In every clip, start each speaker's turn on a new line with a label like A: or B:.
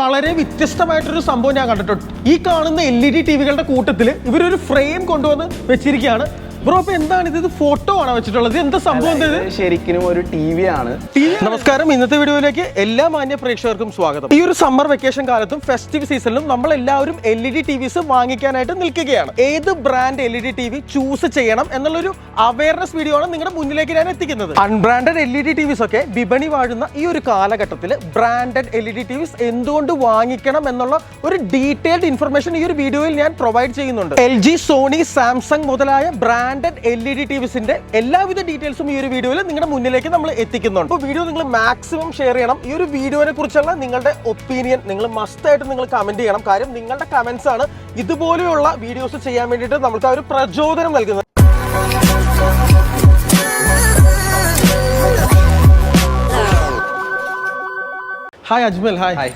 A: വളരെ വ്യത്യസ്തമായിട്ടൊരു സംഭവം ഞാൻ കണ്ടിട്ടുണ്ട്. ഈ കാണുന്ന എൽ ഇ ഡി ടി വികളുടെ കൂട്ടത്തിൽ ഇവരൊരു ഫ്രെയിം കൊണ്ടുവന്ന് വെച്ചിരിക്കുകയാണ്. ബ്രോ അപ്പൊ എന്താണ് ഇത്? ഫോട്ടോ ആണ് വെച്ചിട്ടുള്ളത്? എന്താ സംഭവം ഇത്?
B: ശരിക്കും ഒരു ടി വി ആണ്.
A: നമസ്കാരം. ഇന്നത്തെ വീഡിയോയിലേക്ക് എല്ലാ മാന്യ പ്രേക്ഷകർക്കും സ്വാഗതം. ഈ ഒരു സമ്മർ വെക്കേഷൻ കാലത്തും ഫെസ്റ്റിവ് സീസണിലും നമ്മൾ എല്ലാവരും എൽ ഇ ഡി ടി വിസ് വാങ്ങിക്കാനായിട്ട് നിൽക്കുകയാണ്. ഏത് brand L E D T V choose ചെയ്യണം എന്നുള്ളൊരു അവയർനെസ് വീഡിയോ ആണ് നിങ്ങളുടെ മുന്നിലേക്ക് ഞാൻ എത്തിക്കുന്നത്. Unbranded L E D TVs ഒക്കെ വിപണി വാഴുന്ന ഈ ഒരു കാലഘട്ടത്തിൽ branded L E D TVs എന്തുകൊണ്ട് വാങ്ങിക്കണം എന്നുള്ള ഒരു ഡീറ്റെയിൽഡ് ഇൻഫർമേഷൻ ഈ ഒരു വീഡിയോയിൽ ഞാൻ പ്രൊവൈഡ് ചെയ്യുന്നുണ്ട്. എൽ ജി സോണി സാംസങ് മുതലായ branded L E D T വിസിന്റെ എല്ലാവിധ ഡീറ്റെയിൽസും ഈ ഒരു വീഡിയോയിൽ നിങ്ങളുടെ മുന്നിലേക്ക് നമ്മൾ എത്തിക്കുന്നുണ്ട്. അപ്പോൾ വീഡിയോ നിങ്ങൾ മാക്സിമം ഷെയർ ചെയ്യണം. ഈ ഒരു വീഡിയോനെ കുറിച്ചുള്ള നിങ്ങളുടെ ഒപ്പീനിയൻ നിങ്ങൾ മസ്റ്റ് ആയിട്ട് നിങ്ങൾ കമന്റ് ചെയ്യണം. കാര്യം നിങ്ങളുടെ കമന്റ്സ് ആണ് ഇതുപോലെയുള്ള വീഡിയോസ് ചെയ്യാൻ വേണ്ടിയിട്ട് നമുക്ക് ആ ഒരു പ്രചോദനം നൽകുന്നത്. Hi Ajmal hi
B: Hi.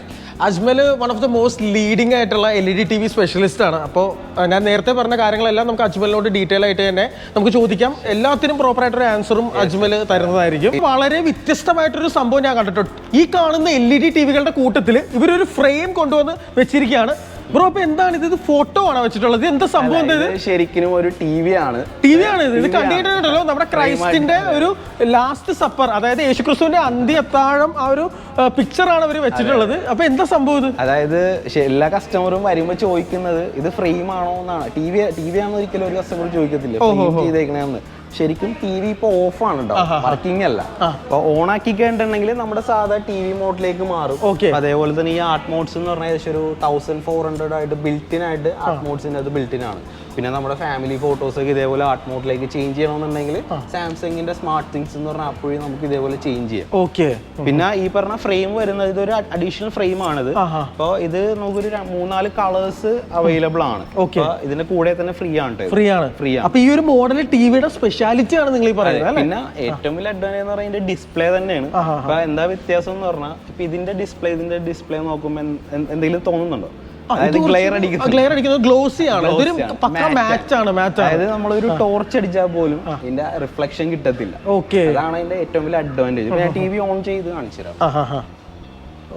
A: Ajmal one of the most leading ആയിട്ടുള്ള L E D T V specialist ആണ്. അപ്പോൾ ഞാൻ നേരത്തെ പറഞ്ഞ കാര്യങ്ങളെല്ലാം നമുക്ക് അജ്മലിനോട് ഡീറ്റെയിൽ ആയിട്ട് തന്നെ നമുക്ക് ചോദിക്കാം. എല്ലാത്തിനും പ്രോപ്പർ ആയിട്ടൊരു ആൻസറും അജ്മൽ തരുന്നതായിരിക്കും. വളരെ വ്യത്യസ്തമായിട്ടൊരു സംഭവം ഞാൻ കണ്ടിട്ടുണ്ട്. ഈ കാണുന്ന എൽ ഇ ഡി ടി വികളുടെ കൂട്ടത്തിൽ ഇവരൊരു ഫ്രെയിം കൊണ്ടുവന്ന് വെച്ചിരിക്കുകയാണ്. ബ്രോ അപ്പൊ എന്താണ് ഇത്? ഇത് ഫോട്ടോ ആണോ വെച്ചിട്ടുള്ളത്? എന്താ സംഭവം? എന്താ ഇത്
B: ഇത് ശരിക്കും ഒരു ടി വി ആണ്.
A: ടി വി ആണ് ഇത്. ഇത് കണ്ടിട്ടുണ്ടല്ലോ. നമ്മുടെ ക്രൈസ്റ്റിന്റെ ഒരു ലാസ്റ്റ് സപ്പർ അതായത് യേശുക്രിസ്തുവിന്റെ അന്ത്യത്താഴം ആ ഒരു പിക്ചർ ആണ് അവർ വെച്ചിട്ടുള്ളത്. അപ്പൊ എന്താ സംഭവം ഇത്?
B: അതായത് ശ- എല്ലാ കസ്റ്റമറും വരുമ്പോ ചോദിക്കുന്നത് ഇത് ഫ്രെയിം ആണോ എന്നാണ്. ടി വി ടി വി ആണെന്ന് ഒരിക്കലും ഒരു കസ്റ്റമർ ചോദിക്കത്തില്ല. ഫ്രെയിം ചെയ്തേക്കണെന്ന്. ശരിക്കും ടി വി ഇപ്പൊ ഓഫ് ആണ് കേട്ടോ വർക്കിംഗ് അല്ല. അപ്പൊ ഓൺ ആക്കി കഴിഞ്ഞിട്ടുണ്ടെങ്കിൽ നമ്മുടെ സാധാ ടി വി മോഡിലേക്ക് മാറും. ഓക്കെ അതേപോലെ തന്നെ ഈ ആർട്ട് മോഡ്സ് എന്ന് പറഞ്ഞാൽ ഏകദേശം ഒരു തൗസൻഡ് ഫോർ ഹൺഡ്രഡ് ആയിട്ട് ബിൽറ്റിൻ ആയിട്ട് ആർട്ട് മോഡ്സിന്റെ അത് ബിൽറ്റിൻ ആണ്. പിന്നെ നമ്മുടെ ഫാമിലി ഫോട്ടോസ് ഒക്കെ ഇതേപോലെ ആർട്ട് മോഡിലേക്ക് ചേഞ്ച് ചെയ്യണമെന്നുണ്ടെങ്കിൽ സാംസങ്ങിന്റെ സ്മാർട്ട് തിങ്സ് എന്ന് പറഞ്ഞ ആപ്പ് വഴി നമുക്ക് ഇതേപോലെ ചേഞ്ച് ചെയ്യാം.
A: ഓക്കെ
B: പിന്നെ ഈ പറഞ്ഞ ഫ്രെയിം വരുന്നത് ഇതൊരു അഡീഷണൽ ഫ്രെയിം ആണിത്.
A: അപ്പോ
B: അപ്പോൾ ഇത് നമുക്കൊരു മൂന്നാൽ കളേഴ്സ് അവൈലബിൾ ആണ്. ഇതിന്റെ കൂടെ തന്നെ ഫ്രീ ആണ്
A: ഫ്രീ ആണ്.
B: ഫ്രീ ആണ്.
A: അപ്പൊ ഈ ഒരു മോഡൽ ടിവിയുടെ സ്പെഷ്യാലിറ്റി ആണ് നിങ്ങൾ ഈ പറയുന്നത്
B: പിന്നെ ഏറ്റവും വലിയ അഡ്വാന്റേജ് എന്ന് പറയുന്നത് ഡിസ്പ്ലേ തന്നെയാണ്. അപ്പൊ എന്താ വ്യത്യാസം എന്ന് പറഞ്ഞാൽ ഇപ്പൊ ഇതിന്റെ ഡിസ്പ്ലേ ഇതിന്റെ ഡിസ്പ്ലേ നോക്കുമ്പോൾ എന്തെങ്കിലും തോന്നുന്നുണ്ടോ? ഗ്ലെയർ അടിക്കുന്നത്
A: ഗ്ലോസി ആണ്. ഇതൊരു പക്ക മാച്ച് ആണ് മാച്ച് ആണ്.
B: അതായത് നമ്മളൊരു ടോർച്ച് അടിച്ചാൽ പോലും ഇതിന്റെ റിഫ്ലക്ഷൻ കിട്ടത്തില്ല.
A: ഓക്കെ
B: അതാണ് അതിന്റെ ഏറ്റവും വലിയ അഡ്വാന്റേജ് ഞാൻ ടി വി ഓൺ ചെയ്ത് കാണിച്ചു തരാം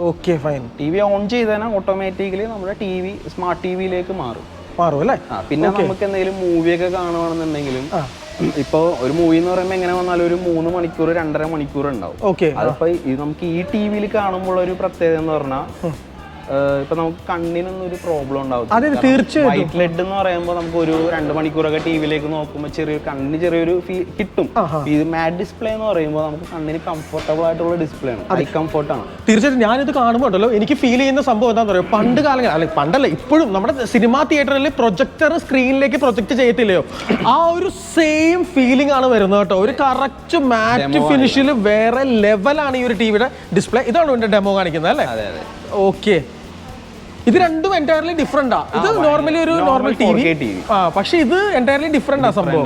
A: okay fine
B: T V on ചെയ്താൽ ഓട്ടോമാറ്റിക്കലി നമ്മുടെ ടി വി സ്മാർട്ട് ടി വിയിലേക്ക് മാറും.
A: മാറും അല്ലേ?
B: പിന്നെ നമുക്ക് എന്തെങ്കിലും മൂവിയൊക്കെ കാണുവാണെന്നുണ്ടെങ്കിലും ഇപ്പോൾ ഒരു മൂവി എന്ന് പറയുമ്പോൾ എങ്ങനെ വന്നാലും ഒരു മൂന്ന് മണിക്കൂർ രണ്ടര മണിക്കൂർ ഉണ്ടാവും.
A: ഓക്കെ
B: അതിപ്പോ നമുക്ക് ഈ ടി വിയിൽ കാണുമ്പോൾ ഒരു പ്രത്യേകത എന്ന് പറഞ്ഞാൽ ഇപ്പൊ നമുക്ക് കണ്ണിനൊന്നും ഒരു പ്രോബ്ലം ഉണ്ടാവും.
A: അതെ തീർച്ചയായും
B: വൈറ്റ് ലെഡ് എന്ന് പറയുമ്പോൾ നമുക്ക് ഒരു രണ്ട് മണിക്കൂറൊക്കെ ടി വിയിലേക്ക് നോക്കുമ്പോൾ ചെറിയൊരു കണ്ണിന് ചെറിയൊരു ഫീ കിട്ടും. ഇത് മാറ്റ് ഡിസ്പ്ലേ എന്ന് പറയുമ്പോൾ നമുക്ക് കണ്ണിന് കംഫർട്ടബിൾ ആയിട്ടുള്ള ഡിസ്പ്ലേ ആണ്. ഹൈ കംഫർട്ട് ആണ്.
A: തീർച്ചയായിട്ടും ഞാനിത് കാണുമ്പോൾ ഉണ്ടല്ലോ എനിക്ക് ഫീൽ ചെയ്യുന്ന സംഭവം എന്താണെന്ന് പറയുക പണ്ട് കാലങ്ങൾ അല്ലെ പണ്ടല്ല ഇപ്പോഴും നമ്മുടെ സിനിമാ തിയേറ്ററിൽ പ്രൊജക്ടർ സ്ക്രീനിലേക്ക് പ്രൊജക്ട് ചെയ്യത്തില്ലയോ? ആ ഒരു സെയിം ഫീലിംഗ് ആണ് വരുന്നത് കേട്ടോ. ഒരു കറക്റ്റ് മാറ്റ് ഫിനിഷിൽ വേറെ ലെവലാണ് ഈ ഒരു ടിവിയുടെ ഡിസ്പ്ലേ ഇതാണ് ഡെമോ കാണിക്കുന്നത് അല്ലേ?
B: അതെ അതെ.
A: ഓക്കെ ഇത് രണ്ടും എന്റയർലി ഡിഫറെന്റ് ഇത് നോർമലി ഒരു നോർമൽ ടി വി
B: 4K
A: ആ പക്ഷെ ഇത് എന്റയർലി ഡിഫറെന്റ് ആ സംഭവം.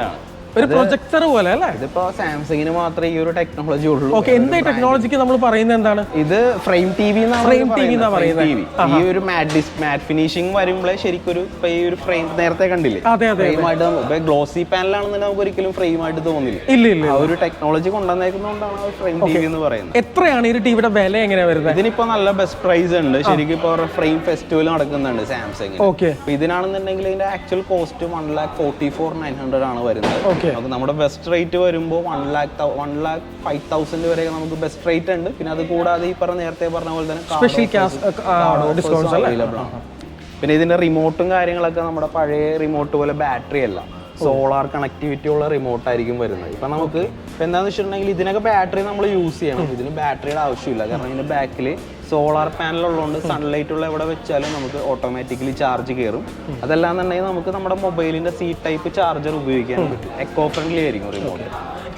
A: ഒരു പ്രൊജക്ടർ പോലെ അല്ലേ?
B: ഇതിപ്പോ സാംസങ്ങിന് മാത്രമേ ഈ ഒരു ടെക്നോളജി ഉള്ളൂ.
A: ഓക്കെ എന്താ ടെക്നോളജിക്ക് നമ്മൾ പറയുന്നത് എന്താണ്?
B: ഇത് frame T V
A: frame T V.
B: ഈ ഒരു മാറ്റ് ഡിസ് മാറ്റ് ഫിനിഷിംഗ് വരുമ്പോഴേ ശരിക്കും ഒരു ഈ ഒരു ഫ്രെയിം നേരത്തെ കണ്ടില്ലേ?
A: അതെ അതെ
B: ഫ്രെയിം ആയിട്ട് ഇപ്പൊ ഗ്ലോസി പാനലാണെന്നുണ്ടെങ്കിൽ നമുക്ക് ഒരിക്കലും ഫ്രെയിം ആയിട്ട് തോന്നില്ല.
A: ഇല്ല ഇല്ല
B: ആ ഒരു ടെക്നോളജി കൊണ്ടുവന്നേക്കുന്നതുകൊണ്ടാണ് ഫ്രെയിം ടി വി എന്ന് പറയുന്നത്.
A: എത്രയാണ് ഈ ടിവിയുടെ വില എങ്ങനെയാ വരുന്നത്?
B: ഇതിനിപ്പോ നല്ല ബെസ്റ്റ് പ്രൈസ് ഉണ്ട്. ശരിക്കും ഇപ്പൊ ഫ്രെയിം ഫെസ്റ്റിവൽ നടക്കുന്നുണ്ട് സാംസങ്
A: ഓക്കെ
B: ഇതിനാണെന്നുണ്ടെങ്കിൽ ഇതിന്റെ actual cost one lakh forty four nine hundred ആണ് വരുന്നത്. നമുക്ക് നമ്മുടെ ബെസ്റ്റ് റേറ്റ് വരുമ്പോൾ one lakh one lakh five thousand വരെ നമുക്ക് ബെസ്റ്റ് റേറ്റ് ഉണ്ട്. പിന്നെ അത് കൂടാതെ ഈ പറഞ്ഞ നേരത്തെ പറഞ്ഞ പോലെ തന്നെ
A: സ്പെഷ്യൽ അല്ലേ?
B: അവൈലബിൾ ആണ്. പിന്നെ ഇതിന്റെ റിമോട്ടും കാര്യങ്ങളൊക്കെ നമ്മുടെ പഴയ റിമോട്ട് പോലെ ബാറ്ററി അല്ല. സോളാർ കണക്ടിവിറ്റി ഉള്ള റിമോട്ട് ആയിരിക്കും വരുന്നത്. ഇപ്പൊ നമുക്ക് ഇപ്പൊ എന്താന്ന് വെച്ചിട്ടുണ്ടെങ്കിൽ ഇതിനൊക്കെ ബാറ്ററി നമ്മൾ യൂസ് ചെയ്യണം. ഇതിന് ബാറ്ററിയുടെ ആവശ്യമില്ല. കാരണം ഇതിന്റെ ബാക്കിൽ സോളാർ പാനൽ ഉള്ളതുകൊണ്ട് സൺലൈറ്റ് ഉള്ള എവിടെ വെച്ചാലും നമുക്ക് ഓട്ടോമാറ്റിക്കലി ചാർജ് കയറും അതല്ലാന്നുണ്ടെങ്കിൽ നമുക്ക് നമ്മുടെ മൊബൈലിന്റെ സി ടൈപ്പ് ചാർജർ ഉപയോഗിക്കാൻ പറ്റും. എക്കോ ഫ്രണ്ട്ലി ആയിരിക്കും റിമോട്ട്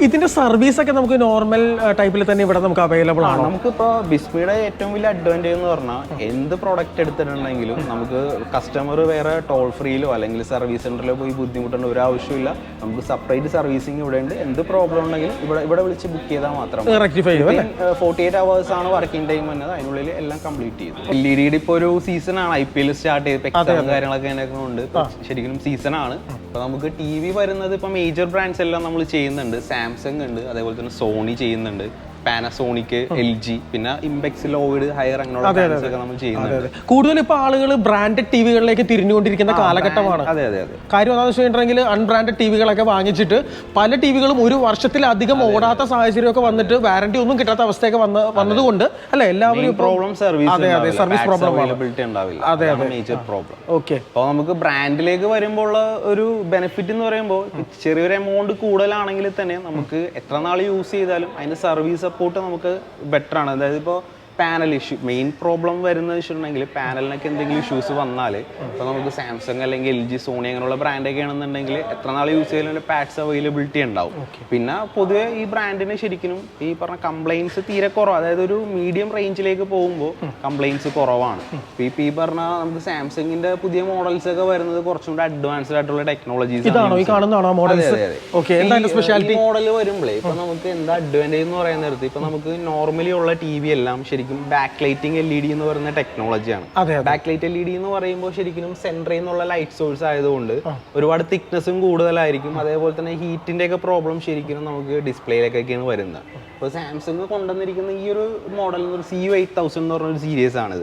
A: ഇതിന്റെ സർവീസ് ഒക്കെ നമുക്ക് നോർമൽ ടൈപ്പിൽ തന്നെ ഇവിടെ നമുക്ക് അവൈലബിൾ ആണ്?
B: നമുക്ക് നമുക്കിപ്പോ ബിസ്മിയുടെ ഏറ്റവും വലിയ അഡ്വാന്റേജ് എന്ന് പറഞ്ഞാൽ എന്ത് പ്രോഡക്റ്റ് എടുത്തിട്ടുണ്ടെങ്കിലും നമുക്ക് കസ്റ്റമർ വേറെ ടോൾ ഫ്രീയിലോ അല്ലെങ്കിൽ സർവീസ് സെന്ററിലോ പോയി ബുദ്ധിമുട്ടേണ്ട ഒരു ആവശ്യമില്ല. നമുക്ക് സെപ്പറേറ്റ് സർവീസിങ് ഇവിടെ ഉണ്ട്. എന്ത് പ്രോബ്ലം ഉണ്ടെങ്കിലും ഇവിടെ ഇവിടെ വിളിച്ച് ബുക്ക് ചെയ്താൽ മാത്രം
A: റെക്ടിഫൈ ചെയ്യും അല്ലേ?
B: ഫോർട്ടി എയ്റ്റ് അവേഴ്സ് ആണ് വർക്കിംഗ് ടൈം വന്നത്. അതിനുള്ളിൽ എല്ലാം കംപ്ലീറ്റ് ചെയ്തു. എൽ ഇ ഡിയുടെ ഇപ്പോൾ ഒരു സീസൺ ആണ്. ഐ പി എൽ സ്റ്റാർട്ട് ചെയ്ത് കാര്യങ്ങളൊക്കെ അതിനൊക്കെ ഉണ്ട്. ശരിക്കും സീസൺ ആണ്. അപ്പൊ നമുക്ക് ടി വി വരുന്നത് ഇപ്പൊ മേജർ ബ്രാൻഡ്സ് എല്ലാം നമ്മൾ ചെയ്യുന്നുണ്ട്. സാംസങ് ഉണ്ട് അതേപോലെ തന്നെ സോണി ചെയ്യുന്നുണ്ട്. പാനസോണിക് എൽ ജി പിന്നെ ഇമ്പെക്സ് ലോയിഡ് ഹയർ അങ്ങനെയുള്ള brands ഒക്കെ നമ്മൾ ചെയ്യുന്നുണ്ട്.
A: കൂടുതൽ ഇപ്പൊ ആളുകൾ ബ്രാൻഡഡ് ടിവികളിലേക്ക് തിരിഞ്ഞുകൊണ്ടിരിക്കുന്ന കാലഘട്ടമാണ്.
B: അതെ അതെ അതെ.
A: കാര്യം എന്താണെന്ന് വെച്ചിട്ടുണ്ടെങ്കിൽ അൺബ്രാൻഡഡ് ടിവികളൊക്കെ വാങ്ങിച്ചിട്ട് പല ടിവികളും ഒരു വർഷത്തിലധികം ഓടാത്ത സാഹചര്യമൊക്കെ വന്നിട്ട് വാറന്റി ഒന്നും കിട്ടാത്ത അവസ്ഥയൊക്കെ വന്ന് വന്നതുകൊണ്ട് അല്ലെ എല്ലാവരും ഇപ്പൊ
B: പ്രോബ്ലം സർവീസ്
A: അതെ, അതെ, service problem ആണ്.
B: അവൈലബിലിറ്റി ഉണ്ടാവില്ല. അതെ മേജർ പ്രോബ്ലം
A: ഓക്കെ
B: അപ്പോൾ നമുക്ക് ബ്രാൻഡിലേക്ക് വരുമ്പോൾ ഉള്ള ഒരു ബെനിഫിറ്റ് എന്ന് പറയുമ്പോൾ ചെറിയൊരു എമൗണ്ട് കൂടുതലാണെങ്കിൽ തന്നെ നമുക്ക് എത്ര നാൾ യൂസ് ചെയ്താലും അതിന്റെ സർവീസ് സപ്പോർട്ട് നമുക്ക് ബെറ്റർ ആണ്. അതായത് ഇപ്പോൾ പാനൽ ഇഷ്യൂ മെയിൻ പ്രോബ്ലം വരുന്നത് വെച്ചിട്ടുണ്ടെങ്കിൽ പാനലിനൊക്കെ എന്തെങ്കിലും ഇഷ്യൂസ് വന്നാൽ ഇപ്പോൾ നമുക്ക് സാംസങ് അല്ലെങ്കിൽ എൽ ജി സോണി അങ്ങനെയുള്ള ബ്രാൻഡൊക്കെ ആണെന്നുണ്ടെങ്കിൽ എത്ര നാൾ യൂസ് ചെയ്താലും പാഡ്സ് അവൈലബിലിറ്റി ഉണ്ടാവും. പിന്നെ പൊതുവെ ഈ ബ്രാൻഡിന് ശരിക്കും ഈ പറഞ്ഞ കംപ്ലൈൻസ് തീരെ കുറവ്. അതായത് ഒരു മീഡിയം റേഞ്ചിലേക്ക് പോകുമ്പോൾ കംപ്ലൈൻസ് കുറവാണ്. ഇപ്പൊ ഇപ്പൊ ഈ പറഞ്ഞ നമുക്ക് സാംസങ്ങിന്റെ പുതിയ മോഡൽസ് ഒക്കെ വരുന്നത് കുറച്ചും കൂടെ അഡ്വാൻസ്ഡ് ആയിട്ടുള്ള ടെക്നോളജീസ്
A: ഇതാണോ? ഈ കാണുന്നതാണോ മോഡൽസ് ഓക്കെ എന്താണ് സ്പെഷ്യാലിറ്റി
B: മോഡൽ വരുമ്പോഴേ ഇപ്പൊ നമുക്ക് എന്താ അഡ്വാന്റേജ് എന്ന് പറയുന്ന നേരത്തെ ഇപ്പൊ നമുക്ക് നോർമലി ഉള്ള ടി വി എല്ലാം ശരിക്കും back lighting L E D എന്ന് പറയുന്ന ടെക്നോളജിയാണ് back light L E D എന്ന് പറയുമ്പോൾ ശരിക്കും സെൻട്രിൽ നിന്നുള്ള ലൈറ്റ് സോഴ്സ് ആയതുകൊണ്ട് ഒരുപാട് തിക്നെസ്സും കൂടുതലായിരിക്കും. അതേപോലെ തന്നെ ഹീറ്റിന്റെ ഒക്കെ പ്രോബ്ലം ശരിക്കും നമുക്ക് ഡിസ്പ്ലേയിലേക്കൊക്കെയാണ് വരുന്നത്. ഇപ്പോൾ സാംസങ് കൊണ്ടുവന്നിരിക്കുന്ന ഈ ഒരു model C U eight thousand എന്ന് പറഞ്ഞ ഒരു സീരീസ് ആണ്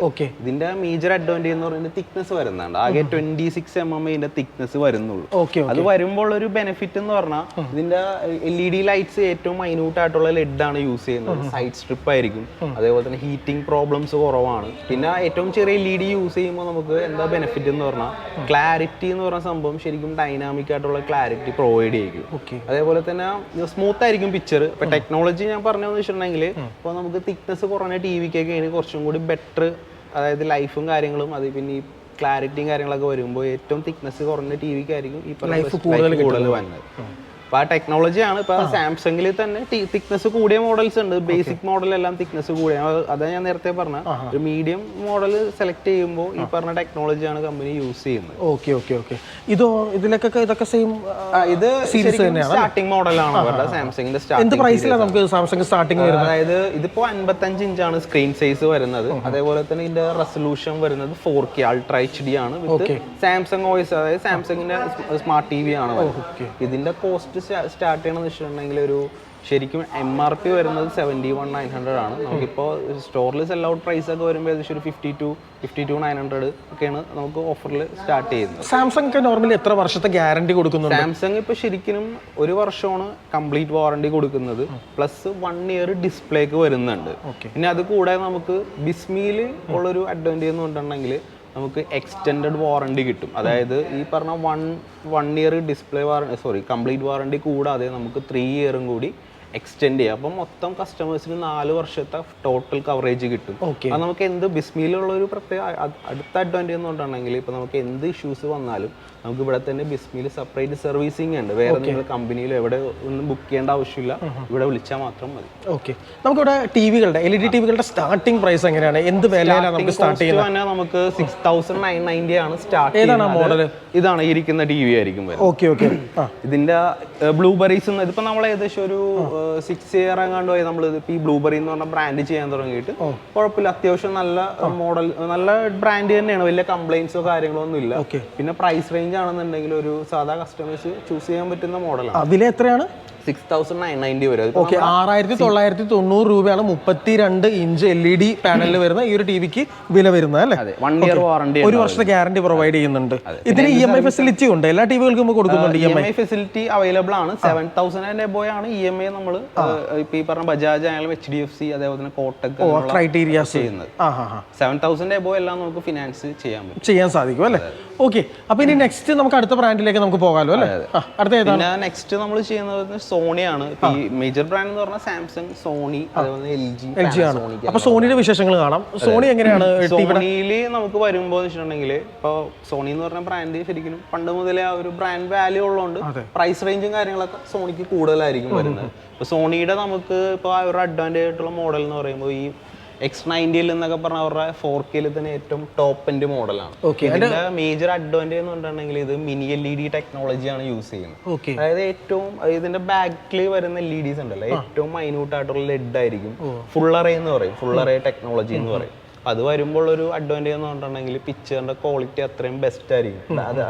B: ഇതിന്റെ മേജർ അഡ്വാന്റേജ് എന്ന് പറയുന്നത് തിക്നെസ് വരുന്നുണ്ട്. ആകെ ട്വന്റി സിക്സ് എം എം ഇതിന്റെ തിക്നെസ് വരുന്നുള്ളൂ.
A: ഓക്കെ
B: അത് വരുമ്പോൾ ഒരു ബെനിഫിറ്റ് എന്ന് പറഞ്ഞാൽ ഇതിന്റെ എൽ ഇ ഡി ലൈറ്റ്സ് ഏറ്റവും മൈന്യൂട്ട് ആയിട്ടുള്ള ലെഡ് ആണ് യൂസ് ചെയ്യുന്നത്. സൈഡ് സ്ട്രിപ്പ് ആയിരിക്കും. അതേപോലെ തന്നെ ഹീറ്റിംഗ് പ്രോബ്ലംസ് കുറവാണ്. പിന്നെ ഏറ്റവും ചെറിയ എൽ ഇ ഡി യൂസ് ചെയ്യുമ്പോൾ നമുക്ക് എന്താ ബെനിഫിറ്റ് എന്ന് പറഞ്ഞാൽ ക്ലാരിറ്റി എന്ന് പറഞ്ഞ സംഭവം ശരിക്കും ഡൈനാമിക് ആയിട്ടുള്ള ക്ലാരിറ്റി പ്രൊവൈഡ് ചെയ്യും
A: ഓക്കെ
B: അതേപോലെ തന്നെ സ്മൂത്ത് ആയിരിക്കും പിക്ചർ ഇപ്പൊ ടെക്നോളജി ഞാൻ പറഞ്ഞതെന്ന് വെച്ചിട്ടുണ്ടെങ്കിൽ ഇപ്പോൾ നമുക്ക് തിക്നെസ് കുറഞ്ഞ ടി വിക്കൊക്കെ ആണ് കുറച്ചും കൂടി ബെറ്റർ അതായത് ലൈഫും കാര്യങ്ങളും അത് പിന്നെ ഈ ക്ലാരിറ്റിയും കാര്യങ്ങളൊക്കെ വരുമ്പോൾ ഏറ്റവും തിക്നെസ് കുറഞ്ഞ ടി വിക്കായിരിക്കും ഇപ്പൊ ലൈഫ് കൂടുതൽ കൂടുതൽ വന്നത്. അപ്പൊ ആ ടെക്നോളജിയാണ് ഇപ്പൊ സാംസങ്ങിൽ തന്നെ തിക്നെസ് കൂടിയ മോഡൽസ് ഉണ്ട്. ബേസിക് മോഡൽ എല്ലാം തിക്നെസ് കൂടിയ. അത് ഞാൻ നേരത്തെ പറഞ്ഞ. ഒരു മീഡിയം മോഡൽ സെലക്ട് ചെയ്യുമ്പോൾ ഈ പറഞ്ഞ ടെക്നോളജിയാണ് കമ്പനി യൂസ് ചെയ്യുന്നത്.
A: ഓക്കെ ഓക്കെ ഓക്കെ ഇതോ ഇതിലൊക്കെ ഇതൊക്കെ സെയിം
B: ഇത് സ്റ്റാർട്ടിംഗ് മോഡലാണ് അവരുടെ സാംസങ്ങിന്റെ
A: എന്ത് പ്രൈസിലാണ് നമുക്ക് സാംസങ് സ്റ്റാർട്ടിംഗ് വരുന്നത്?
B: അതായത് ഇതിപ്പോ അൻപത്തഞ്ച് ഇഞ്ചാണ് സ്ക്രീൻ സൈസ് വരുന്നത്. അതേപോലെ തന്നെ ഇതിന്റെ റെസൊല്യൂഷൻ വരുന്നത് four K ultra H D ആണ്. വിത്ത് സാംസങ് ഓയിസ് അതായത് സാംസങ്ങിന്റെ സ്മാർട്ട് ടി വി ആണ്. ഇതിന്റെ കോസ്റ്റ് സ്റ്റാർട്ട് ചെയ്യണമെന്ന് വെച്ചിട്ടുണ്ടെങ്കിൽ ഒരു ശരിക്കും എം ആർ പി വരുന്നത് സെവന്റി വൺ നയൻ ഹൺഡ്രഡ് ആണ് നമുക്കിപ്പോൾ സ്റ്റോറിൽ സെൽ ഔട്ട് പ്രൈസ് ഒക്കെ വരുമ്പോൾ ഏകദേശം ഒരു fifty two fifty two nine hundred ഒക്കെയാണ് നമുക്ക് ഓഫറിൽ സ്റ്റാർട്ട് ചെയ്യുന്നത്.
A: സാംസങ് ഒക്കെ നോർമലി എത്ര വർഷത്തെ ഗ്യാരണ്ടി കൊടുക്കുന്നു
B: സാംസങ് ഇപ്പോൾ ശരിക്കും ഒരു വർഷമാണ് കംപ്ലീറ്റ് വാറണ്ടി കൊടുക്കുന്നത്. പ്ലസ് വൺ ഇയർ ഡിസ്പ്ലേക്ക് വരുന്നുണ്ട്. പിന്നെ അത് കൂടാതെ നമുക്ക് ബിസ്മിയിൽ ഉള്ളൊരു അഡ്വാന്റേജ് എന്ന് പറഞ്ഞിട്ടുണ്ടെങ്കിൽ നമുക്ക് എക്സ്റ്റെൻഡ് വാറണ്ടി കിട്ടും. അതായത് ഈ പറഞ്ഞ one one year display warranty sorry complete warranty കൂടാതെ നമുക്ക് ത്രീ ഇയറും കൂടി എക്സ്റ്റെൻഡ് ചെയ്യാം. അപ്പം മൊത്തം കസ്റ്റമേഴ്സിന് നാല് വർഷത്തെ ടോട്ടൽ കവറേജ് കിട്ടും.
A: ഓക്കെ
B: അത് നമുക്ക് എന്ത് ബിസ്മിയിലുള്ള ഒരു പ്രത്യേക അടുത്ത അഡ്വാന്റേജ് എന്ന് പറഞ്ഞിട്ടുണ്ടെങ്കിൽ ഇപ്പം നമുക്ക് എന്ത് ഇഷ്യൂസ് വന്നാലും നമുക്ക് ഇവിടെ തന്നെ ബിസ്മിയിൽ സെപ്പറേറ്റ് സർവീസിംഗ് ഉണ്ട്. വേറെ നിങ്ങൾ കമ്പനിയിൽ എവിടെ ഒന്നും ബുക്ക് ചെയ്യേണ്ട ആവശ്യമില്ല. ഇവിടെ വിളിച്ചാൽ മാത്രം മതി.
A: ഓക്കെ നമുക്കിവിടെ ടി വികളുടെ എൽ ഇ ഡി ടി വികളുടെ സ്റ്റാർട്ടിംഗ് പ്രൈസ് എങ്ങനെയാണ്? എന്ത് വിലയിലാണ് നമുക്ക് സ്റ്റാർട്ട് ചെയ്യുന്നത്?
B: നമുക്ക് സിക്സ് തൗസൻഡ് നയൻ നയന്റി ആണ് സ്റ്റാർട്ട്
A: ഏതാണ് മോഡൽ
B: ഇതാണ് ഇരിക്കുന്ന ടി വി ആയിരിക്കും
A: ഓക്കെ ഓക്കെ
B: ഇതിന്റെ ബ്ലൂബെറീസ് ഇതിപ്പോ നമ്മൾ ഏകദേശം ഒരു സിക്സ് ഇയർ എങ്ങാണ്ട് പോയി നമ്മൾ ഈ ബ്ലൂബെറി എന്ന് പറഞ്ഞ ബ്രാൻഡ് ചെയ്യാൻ തുടങ്ങിയിട്ട് കുഴപ്പമില്ല. അത്യാവശ്യം നല്ല മോഡൽ നല്ല ബ്രാൻഡ് തന്നെയാണ്. വലിയ കംപ്ലൈൻസോ കാര്യങ്ങളോ ഒന്നും ഇല്ല. പിന്നെ പ്രൈസ് റേഞ്ച് ആണെന്നുണ്ടെങ്കിൽ ഒരു സാധാ കസ്റ്റമേഴ്സ് ചൂസ് ചെയ്യാൻ പറ്റുന്ന മോഡലാണ്
A: അതിലെത്രയാണ്
B: സിക്സ് തൗസൻഡ് നയൻ നയന്റി വരും.
A: ഓക്കെ ആറായിരത്തി തൊള്ളായിരത്തി തൊണ്ണൂറ് രൂപയാണ് മുപ്പത്തി രണ്ട് ഇഞ്ച് എൽ ഇ ഡി പാനലിൽ വരുന്ന ഈ ഒരു ടി വിക്ക് വില വരുന്നത് അല്ലേ?
B: അതെ വൺ ഇയർ വാറണ്ടി
A: ഒരു വർഷത്തെ ഗ്യാരണ്ടി പ്രൊവൈഡ് ചെയ്യുന്നുണ്ട്. ഇതിന് ഇ എം ഐ ഫെസിലിറ്റി ഉണ്ട്. എല്ലാ ടി വികൾക്കും കൊടുക്കുന്നുണ്ട്
B: E M I facility available ആണ്. സെവൻ തൗസൻഡ് ആണ് ഇ എം ഐ നമ്മൾ ഇപ്പൊ ഈ പറഞ്ഞ ബജാജ് ആയാലും എച്ച് ഡി എഫ് സി അതേപോലെ തന്നെ കോട്ടക്
A: ക്രൈറ്റീരിയ
B: ചെയ്യുന്നത്. സെവൻ തൗസൻഡ് എബോ എല്ലാം നമുക്ക് ഫിനാൻസ് ചെയ്യാൻ പറ്റും.
A: ചെയ്യാൻ സാധിക്കും അല്ലേ? ഓക്കെ അപ്പൊ ഇനി നെക്സ്റ്റ് നമുക്ക് അടുത്ത ബ്രാൻഡിലേക്ക് നമുക്ക് പോകാമല്ലോ അല്ലേ? അടുത്ത ഏതാണ്?
B: നെക്സ്റ്റ് നമ്മൾ ചെയ്യുന്നത് സോണിയാണ്. ആണ് ഈ മേജർ ബ്രാൻഡ് എന്ന് പറഞ്ഞാൽ സാംസങ് സോണി അതുപോലെ എൽ ജി
A: എൽ ജി ആണ് അപ്പൊ സോണിയുടെ വിശേഷങ്ങൾ കാണാം. സോണി എങ്ങനെയാണ്
B: സോണിയിൽ നമുക്ക് വരുമ്പോൾ വെച്ചിട്ടുണ്ടെങ്കിൽ ഇപ്പോൾ സോണി എന്ന് പറഞ്ഞ ബ്രാൻഡ് ശരിക്കും പണ്ട് മുതലേ ആ ഒരു ബ്രാൻഡ് വാല്യൂ ഉള്ളതുകൊണ്ട് പ്രൈസ് റേഞ്ചും കാര്യങ്ങളൊക്കെ സോണിക്ക് കൂടുതലായിരിക്കും വരുന്നത്. ഇപ്പോൾ സോണിയുടെ നമുക്ക് ഇപ്പോൾ ആ ഒരു അഡ്വാന്റേജ് ആയിട്ടുള്ള മോഡൽ എന്ന് പറയുമ്പോൾ ഈ എക്സ് നയന്റിയിൽ എന്നൊക്കെ പറഞ്ഞാൽ അവരുടെ ഫോർ കെയിൽ തന്നെ ഏറ്റവും ടോപ്പ് എൻഡ് മോഡലാണ് ഇതിന്റെ മേജർ അഡ്വാന്റേജ് എന്ന് പറഞ്ഞിട്ടുണ്ടെങ്കിൽ ഇത് മിനി എൽ ഇ ഡി ടെക്നോളജിയാണ് യൂസ് ചെയ്യുന്നത്. അതായത് ഏറ്റവും ഇതിന്റെ ബാക്കിൽ വരുന്ന എൽ ഇ ഡിസ് ഉണ്ടല്ലോ ഏറ്റവും മൈന്യൂട്ട് ആയിട്ടുള്ള ലെഡ് ആയിരിക്കും. ഫുൾ അറേ എന്ന് പറയും. ഫുൾ അറേ ടെക്നോളജി എന്ന് പറയും. അത് വരുമ്പോൾ ഒരു അഡ്വാന്റേജ് എന്ന് പറഞ്ഞിട്ടുണ്ടെങ്കിൽ പിക്ചറിന്റെ ക്വാളിറ്റി അത്രയും ബെസ്റ്റ് ആയിരിക്കും. അത്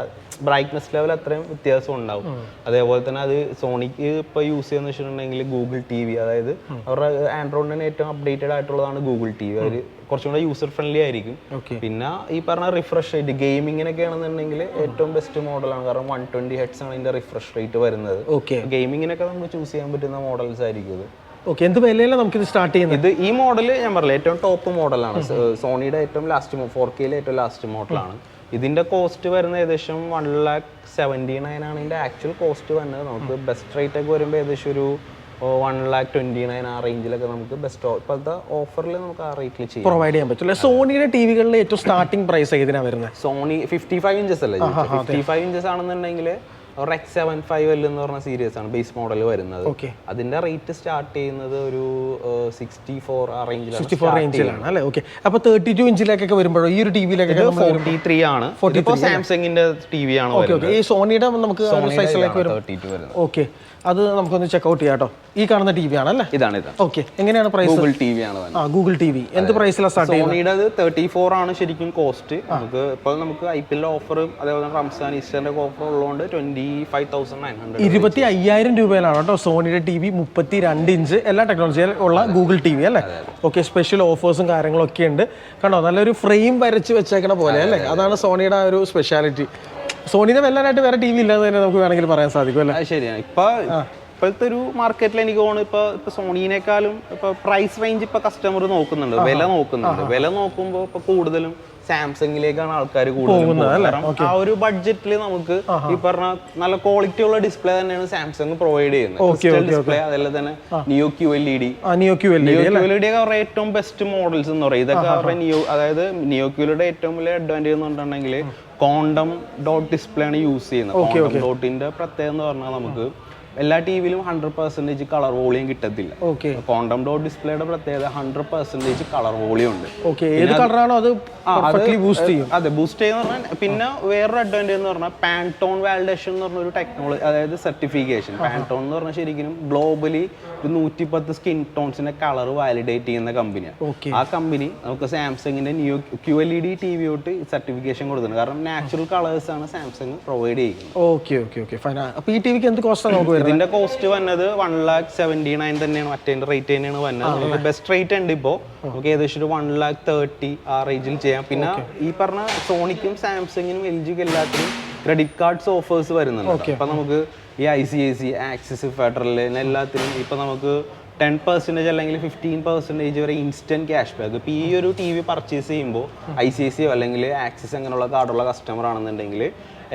B: ബ്രൈറ്റ്നസ് ലെവൽ അത്രയും വ്യത്യാസം ഉണ്ടാവും. അതേപോലെ തന്നെ അത് സോണിക്ക് ഇപ്പൊ യൂസ് ചെയ്യുന്ന വെച്ചിട്ടുണ്ടെങ്കിൽ ഗൂഗിൾ ടി വി അതായത് അവരുടെ ആൻഡ്രോയിഡിന് ഏറ്റവും അപ്ഡേറ്റഡ് ആയിട്ടുള്ളതാണ് ഗൂഗിൾ ടി വി അവർ കുറച്ചും കൂടെ യൂസർ ഫ്രണ്ട്ലി ആയിരിക്കും. പിന്നെ ഈ പറഞ്ഞ റിഫ്രഷ് റേറ്റ് ഗെയിമിങ്ങിനൊക്കെ ആണെന്നുണ്ടെങ്കിൽ ഏറ്റവും ബെസ്റ്റ് മോഡലാണ് കാരണം വൺ ട്വന്റി ഹെഡ്സ് ആണ് ഇതിന്റെ റിഫ്രഷ് റേറ്റ് വരുന്നത്. ഗെയിമിങ്ങിനൊക്കെ നമുക്ക് ചൂസ് ചെയ്യാൻ പറ്റുന്ന മോഡൽസ് ആയിരിക്കും ഇത്.
A: ഓക്കെ എന്ത് വിലയിലാണ് നമുക്കിത് സ്റ്റാർട്ട് ചെയ്യുന്നത്?
B: ഇത് ഈ മോഡൽ ഞാൻ പറഞ്ഞില്ല ഏറ്റവും ടോപ്പ് മോഡലാണ് സോണിയുടെ ഏറ്റവും ലാസ്റ്റ് ഫോർ കെയിലെ ഏറ്റവും ലാസ്റ്റ് മോഡലാണ് ഇതിന്റെ കോസ്റ്റ് വരുന്നത് ഏകദേശം വൺ ലാക്ക് സെവന്റി നയൻ ആണ്. ഇതിന്റെ ആക്ച്വൽ കോസ്റ്റ് വരുന്നത് നമുക്ക് ബെസ്റ്റ് റേറ്റ് ഒക്കെ വരുമ്പോൾ ഏകദേശം ഒരു വൺ ലാക്ക് ട്വന്റി നയൻ ആ റേഞ്ചിലൊക്കെ നമുക്ക് ബെസ്റ്റ് ഇപ്പോഴത്തെ ഓഫറിൽ നമുക്ക് ആ റേറ്റിൽ ചെയ്യാം.
A: പ്രൊവൈഡ് ചെയ്യാൻ പറ്റില്ല സോണിയുടെ ടിവികളിലെ ഏറ്റവും സ്റ്റാർട്ടിംഗ് പ്രൈസ് ഏതിനാണ് വരുന്നത്?
B: സോണി ഫിഫ്റ്റി ഫൈവ് ഇഞ്ചസ് അല്ലേ ഫിഫ്റ്റി ഫൈവ് ഇഞ്ചസ് ആണെന്നുണ്ടെങ്കിൽ എക്സ് സെവൻ ഫൈവ് എൽ എന്ന് പറഞ്ഞ സീരീസ് ആണ് ബേസ് മോഡൽ വരുന്നത്. അതിന്റെ റേറ്റ് സ്റ്റാർട്ട് ചെയ്യുന്നത് ഒരു സിക്സ്റ്റി ഫോർ ആ
A: ഫോർ
B: റേഞ്ചിലാണ്
A: റേഞ്ചിലാണ് അല്ലേ? ഓക്കെ അപ്പോൾ തേർട്ടി ടു ഇഞ്ചിലേക്കൊക്കെ വരുമ്പോഴോ? ഈ ഒരു ടി വിയിലേക്കൊക്കെ
B: ഫോർട്ടി ത്രീ ആണ്. സാംസങ്ങിന്റെ ടി വി ആണ്
A: ഈ സോണിയുടെ നമുക്ക് സൈസിലേക്ക് വരും.
B: തേർട്ടി ടു വരുന്നത്.
A: ഓക്കെ അത് നമുക്കൊന്ന് ചെക്ക്ഔട്ട് ചെയ്യാം കേട്ടോ ഈ കാണുന്ന ടി വി ആണല്ലേ?
B: ഇതാണ് ഇതാണ്.
A: ഓക്കെ എങ്ങനെയാണ് പ്രൈസ്
B: ഗൂഗിൾ ടി വി ആണ്
A: ആ ഗൂഗിൾ ടി വി എന്ത് പ്രൈസിലാണ് സ്റ്റാർട്ട് ചെയ്യുന്നത്?
B: സോണിയുടെ അത് തേർട്ടി ഫോർ ആണ് ശരിക്കും കോസ്റ്റ് നമുക്ക് ഇപ്പോൾ നമുക്ക് ഐ പി എൽ ഓഫർ അതേപോലെ റംസാൻ ഈസ്റ്ററിന്റെ ഓഫർ ഉള്ളതുകൊണ്ട് twenty five thousand nine hundred
A: ഇരുപത്തി അയ്യായിരം രൂപയിലാണ് കേട്ടോ സോണിയുടെ ടി വി മുപ്പത്തി രണ്ട് ഇഞ്ച് എല്ലാ ടെക്നോളജിയിൽ ഉള്ള ഗൂഗിൾ ടി വി അല്ലേ? ഓക്കെ സ്പെഷ്യൽ ഓഫേഴ്സും കാര്യങ്ങളൊക്കെ ഉണ്ട്. കണ്ടോ? നല്ലൊരു ഫ്രെയിം വരച്ച് വെച്ചേക്കണ പോലെ അല്ലേ? അതാണ് സോണിയുടെ ആ ഒരു സ്പെഷ്യാലിറ്റി സോണിയുടെ വെല്ലാനായിട്ട് വേറെ ടി വി ഇല്ലാന്ന് തന്നെ നമുക്ക് വേണമെങ്കിൽ പറയാൻ സാധിക്കും അല്ലേ?
B: ശരിയാണ്. ഇപ്പൊ ഇപ്പോഴത്തെ ഒരു മാർക്കറ്റിൽ എനിക്ക് തോന്നുന്നു ഇപ്പൊ ഇപ്പൊ സോണീനേക്കാളും ഇപ്പൊ പ്രൈസ് റേഞ്ച് ഇപ്പൊ കസ്റ്റമർ നോക്കുന്നുണ്ട്. വില നോക്കുന്നുണ്ട്. വില നോക്കുമ്പോൾ ഇപ്പൊ കൂടുതലും സാംസങ്ങിലേക്കാണ് ആൾക്കാർ കൂടുതൽ ആ ഒരു ബഡ്ജറ്റിൽ നമുക്ക് ഈ പറഞ്ഞ നല്ല ക്വാളിറ്റി ഉള്ള ഡിസ്പ്ലേ തന്നെയാണ് സാംസങ് പ്രൊവൈഡ് ചെയ്യുന്നത്. ഡിസ്പ്ലേ അതല്ല തന്നെ neo Q L E D
A: neo Q L
B: ക്യൂലയുടെ അവരുടെ ഏറ്റവും ബെസ്റ്റ് മോഡൽസ് എന്ന് പറയും. ഇതൊക്കെ അവരുടെ നിയോ അതായത് നിയോ ക്യൂലയുടെ ഏറ്റവും വലിയ അഡ്വാന്റേജ് എന്ന് പറഞ്ഞിട്ടുണ്ടെങ്കിൽ കോണ്ടം ഡോട്ട് ഡിസ്പ്ലേ ആണ് യൂസ് ചെയ്യുന്നത്. കോണ്ടം ഡോട്ടിന്റെ പ്രത്യേകത എന്ന് പറഞ്ഞാൽ നമുക്ക് എല്ലാ ടി വിയിലും ഹൺഡ്രഡ് പെർസെന്റേജ് കളർ വോളിയം കിട്ടത്തില്ല.
A: ഓക്കെ
B: കോണ്ടം ഡോട്ട് ഡിസ്പ്ലേയുടെ പ്രത്യേകത ഹൺഡ്രഡ് പെർസെന്റേജ് കളർ വോളിയം ഉണ്ട്.
A: ഓക്കെ ഏത് കളറാണോ അത് ബൂസ്റ്റ് ചെയ്യും.
B: അതെ ബൂസ്റ്റ് ചെയ്യുന്ന പറഞ്ഞാൽ പിന്നെ വേറൊരു അഡ്വാന്റേജ് എന്ന് പറഞ്ഞാൽ പാൻടോൺ വാലിഡേഷൻ എന്ന് പറഞ്ഞ ഒരു ടെക്നോളജി അതായത് സർട്ടിഫിക്കേഷൻ പാൻടോൺ എന്ന് പറഞ്ഞാൽ ശരിക്കും ഗ്ലോബലി ഒരു നൂറ്റി പത്ത് സ്കിൻ ടോൺസിന്റെ കളർ വാലിഡേറ്റ് ചെയ്യുന്ന കമ്പനിയാണ് ആ കമ്പനി നമുക്ക് സാംസങ്ങിന്റെ new Q L E D T V തൊട്ട് സർട്ടിഫിക്കേഷൻ കൊടുക്കുന്നുണ്ട് കാരണം നാച്ചുറൽ കളേഴ്സ് ആണ് സാംസങ് പ്രൊവൈഡ് ചെയ്യുന്നത്.
A: ഓക്കെ ഓക്കെ ഓക്കെ ഫൈൻ അപ്പൊ ഈ ടി വിക്ക് എന്ത് കോസ്റ്റാണ് നമുക്ക്
B: ഇതിന്റെ കോസ്റ്റ് വന്നത് വൺ ലാക്ക് സെവന്റി നയൻ തന്നെയാണ്. മറ്റേ റേറ്റ് തന്നെയാണ് വന്നത്. നമുക്ക് ബെസ്റ്റ് റേറ്റ് ഉണ്ട് ഇപ്പോ. നമുക്ക് ഏകദേശം ഒരു വൺ ലാക്ക് തേർട്ടി ആ റേഞ്ചിൽ ചെയ്യാം. പിന്നെ ഈ പറഞ്ഞ സോണിക്കും സാംസങ്ങിനും എൽ ജിക്കും എല്ലാത്തിനും ക്രെഡിറ്റ് കാർഡ്സ് ഓഫേഴ്സ് വരുന്നുണ്ട്. അപ്പൊ നമുക്ക് ഈ I C I C Axis Federal എല്ലാത്തിനും ഇപ്പൊ നമുക്ക് ടെൻ പെർസെന്റേജ് അല്ലെങ്കിൽ ഫിഫ്റ്റീൻ പെർസെന്റേജ് വരെ ഇൻസ്റ്റന്റ് ക്യാഷ് ബാക്ക് ഇപ്പോൾ ഈ ഒരു ടി വി പർച്ചേസ് ചെയ്യുമ്പോൾ ഐ സി ഐ സി അല്ലെങ്കിൽ ആക്സിസ് അങ്ങനെയുള്ള കാർഡുള്ള കസ്റ്റമർ ആണെന്നുണ്ടെങ്കിൽ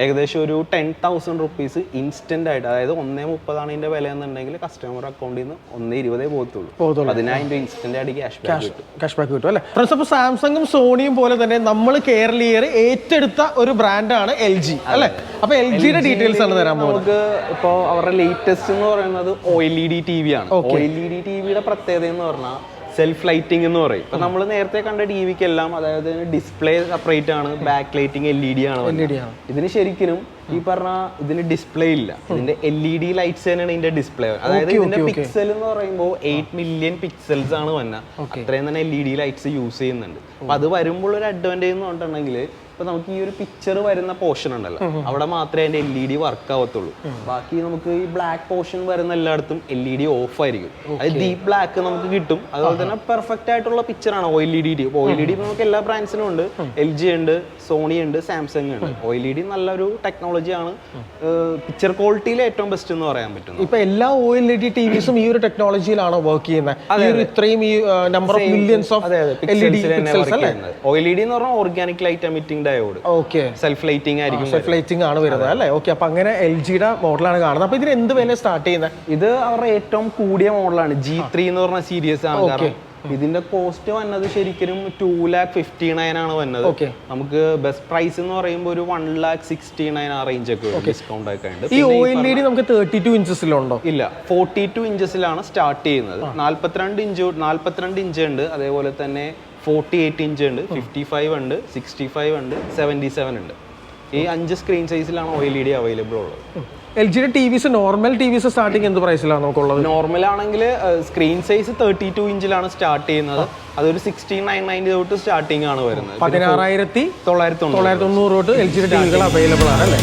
B: ഏകദേശം ഒരു ടെൻ തൗസൻഡ് റുപ്പീസ് ഇൻസ്റ്റന്റ് ആയിട്ട് അതായത് ഒന്നേ മുപ്പതാണ് ഇതിന്റെ വില എന്നുണ്ടെങ്കിൽ കസ്റ്റമർ അക്കൗണ്ടിൽ നിന്ന് ഒന്നേ ഇരുപതേ പോകത്തുള്ളൂ.
A: അതിനായിട്ട്
B: പതിനായിരം രൂപ ഇൻസ്റ്റന്റ് ആയിട്ട് ക്യാഷ് ബാക്ക് കിട്ടും.
A: ക്യാഷ് ബാക്ക് കിട്ടും അല്ലേ? ഫ്രണ്ട്സ് അപ്പോൾ സാംസങ്ങും സോണിയും പോലെ തന്നെ നമ്മൾ കേരളീയർ ഏറ്റെടുത്ത ഒരു ബ്രാൻഡാണ് എൽ ജി അല്ലേ? അപ്പൊ എൽ ജിയുടെ ഡീറ്റെയിൽസ് ആണ് തരാൻ
B: നമുക്ക് ഇപ്പോൾ അവരുടെ ലേറ്റസ്റ്റ് എന്ന് പറയുന്നത് O L E D T V ആണ്. O L E D T വിയുടെ പ്രത്യേകത എന്ന് പറഞ്ഞാൽ സെൽഫ് ലൈറ്റിംഗ് എന്ന് പറയും. ഇപ്പൊ നമ്മൾ നേരത്തെ കണ്ട ടി വിക്ക് എല്ലാം അതായത് ഡിസ്പ്ലേ സെപ്പറേറ്റ് ആണ് back lighting L E D ആണ്. ഇതിന് ശരിക്കും ഈ പറഞ്ഞ ഇതിന് ഡിസ്പ്ലേ ഇല്ല. ഇതിന്റെ എൽ ഇ ഡി ലൈറ്റ്സ് തന്നെയാണ് ഇതിന്റെ ഡിസ്പ്ലേ അതായത് ഇതിന്റെ പിക്സൽ എന്ന് പറയുമ്പോൾ എയ്റ്റ് മില്യൺ പിക്സൽസ് ആണ് വന്ന. അത്രയും തന്നെ L E D lights use ചെയ്യുന്നുണ്ട്. അപ്പൊ അത് വരുമ്പോൾ ഒരു അഡ്വാന്റേജ് എന്ന് പറഞ്ഞിട്ടുണ്ടെങ്കിൽ ഇപ്പൊ നമുക്ക് ഈ ഒരു പിക്ചർ വരുന്ന പോർഷൻ ഉണ്ടല്ലോ. അവിടെ മാത്രമേ അതിന്റെ എൽ ഇ ഡി വർക്ക് ആവത്തുള്ളൂ. ബാക്കി നമുക്ക് ഈ ബ്ലാക്ക് പോർഷൻ വരുന്ന എല്ലായിടത്തും എൽ ഇ ഡി ഓഫ് ആയിരിക്കും. അത് ഡീപ് ബ്ലാക്ക് നമുക്ക് കിട്ടും. അതുപോലെ തന്നെ പെർഫെക്റ്റ് ആയിട്ടുള്ള പിക്ചർ ആണ് O L E D O L E D നമുക്ക് എല്ലാ ബ്രാൻഡ്സിനും ഉണ്ട്. എൽ ജി ഉണ്ട് സോണി ഉണ്ട് സാംസങ് ഉണ്ട്. ഒ എൽ ഇ ഡി നല്ലൊരു ടെക്നോളജിയാണ് പിക്ചർ ക്വാളിറ്റിയിലെ ഏറ്റവും ബെസ്റ്റ് എന്ന് പറയാൻ പറ്റും
A: ഇപ്പൊ എല്ലാ ഒ എൽ ഇ ഡി ടിവിസും ഈ ഒരു ടെക്നോളജിയിലാണോ വർക്ക് ചെയ്യുന്നത് ഇത്രയും ഈ നമ്പർ ഓഫ് മില്യൺസ് ഓഫ്
B: അതെ അതെ.
A: L E D
B: O L E D എന്ന് പറഞ്ഞാൽ organic light emitting diode
A: okay
B: self lighting ആയിരിക്കും
A: സെൽഫ് ലൈറ്റിംഗ് ആണ് വരുന്നത് അല്ലേ? ഓക്കെ അപ്പൊ അങ്ങനെ എൽ ജിയുടെ മോഡലാണ് കാണുന്നത്. അപ്പൊ ഇതിന് എന്ത് വില സ്റ്റാർട്ട് ചെയ്യുന്നത്
B: ഇത് അവരുടെ ഏറ്റവും കൂടിയ മോഡലാണ് ജി ത്രീ എന്ന് പറഞ്ഞ സീരിയസ് ആണ് കാരണം. ഇതിന്റെ കോസ്റ്റ് വന്നത് ശരിക്കും ടു ലാക്ക് ഫിഫ്റ്റി നയൻ ആണ് വന്നത്. നമുക്ക് ബെസ്റ്റ് പ്രൈസ് എന്ന് പറയുമ്പോൾ ഒരു വൺ ലാക്ക് സിക്സ്റ്റി നയൻ ആ റേഞ്ച് ഒക്കെ ഡിസ്കൗണ്ട് ഒക്കെ ഉണ്ട്.
A: ഈ ഒ എൽ ഇ ഡി നമുക്ക് തേർട്ടി ടു ഇഞ്ചസിലുണ്ടോ
B: ഇല്ല ഫോർട്ടി ടു ഇഞ്ചസിലാണ് സ്റ്റാർട്ട് ചെയ്യുന്നത്. നാല്പത്തിരണ്ട് ഇഞ്ച് നാല്പത്തിരണ്ട് ഇഞ്ച് ഉണ്ട്. അതേപോലെ തന്നെ ഫോർട്ടി എയ്റ്റ് ഇഞ്ച് ഉണ്ട്. ഫിഫ്റ്റി ഫൈവ് ഉണ്ട് സിക്സ്റ്റി ഫൈവ് ഉണ്ട് സെവന്റി സെവൻ ഉണ്ട്. ഈ അഞ്ച് സ്ക്രീൻ സൈസിലാണ് O L E D available ഉള്ളത്
A: എൽ ജിയുടെ T Vs normal T Vs starting എന്ത് പ്രൈസിലാണ് നമുക്കുള്ളത്?
B: നോർമൽ ആണെങ്കിൽ സ്ക്രീൻ സൈസ് തേർട്ടി ടു ഇഞ്ചിലാണ് സ്റ്റാർട്ട് ചെയ്യുന്നത്. അതൊരു സിക്സ്റ്റീൻ നയൻ നയന്റി തൊട്ട് സ്റ്റാർട്ടിംഗ് ആണ് വരുന്നത്.
A: പതിനാറായിരത്തി
B: തൊള്ളായിരത്തി
A: തൊള്ളായിരത്തി തൊണ്ണൂറ് തൊട്ട് എൽ ജിയുടെ ടി വികൾ അവൈലബിൾ ആണ് അല്ലേ?